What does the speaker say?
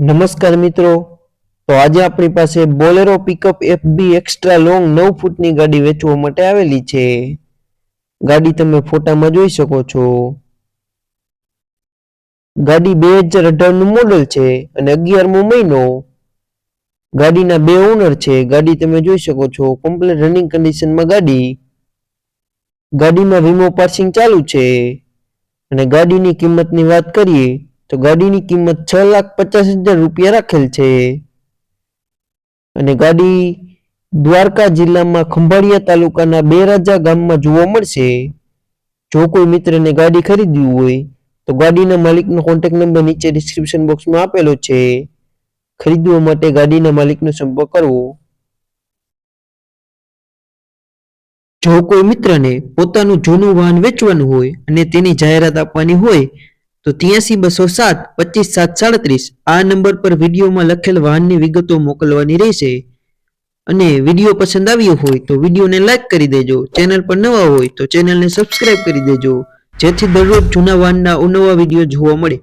નમસ્કાર મિત્રો. તો આજે આપણી પાસે Bolero pickup FB extra long નવ ફૂટની ગાડી વેચવા માટે આવેલી છે. ગાડી તમે ફોટામાં જોઈ શકો છો. ગાડી બે હજાર અઢારનું મોડલ છે અને અગિયારમો મહિનો. ગાડીના બે ઓનર છે. ગાડી તમે જોઈ શકો છો. કમ્પ્લીટ રનિંગ કન્ડિશનમાં ગાડી. ગાડીમાં વીમો પાસિંગ ચાલુ છે. અને ગાડીની કિંમતની વાત કરીએ તો ગાડીની કિંમત છ લાખ પચાસ હજાર રૂપિયા રાખેલ છે. અને ગાડી દ્વારકા જિલ્લામાં ખંભાળિયા તાલુકાના બેરાજા ગામમાં જોવા મળશે. જો કોઈ મિત્રને ગાડી ખરીદવી હોય, તો ગાડીના માલિકનો કોન્ટેક્ટ નંબર નીચે ડિસ્ક્રિપ્શન બોક્સમાં આપેલો છે. ખરીદવા માટે ગાડીના માલિકનો સંપર્ક કરવો. જો કોઈ મિત્રને પોતાનું જૂનું વાહન વેચવાનું હોય અને તેની જાહેરાત આપવાની હોય તો ત્યાંસી બસો સાત, પચીસ સાત, સાડત્રીસ આ નંબર પર વિડીયોમાં લખેલ વાહનની વિગતો મોકલવાની રહેશે. અને વીડિયો પસંદ આવ્યો હોય તો વિડીયોને લાઈક કરી દેજો. ચેનલ પર નવા હોય તો ચેનલને સબસ્ક્રાઇબ કરી દેજો. જેથી દરરોજ જૂના વાહનના અવનવા વીડિયો જોવા મળે.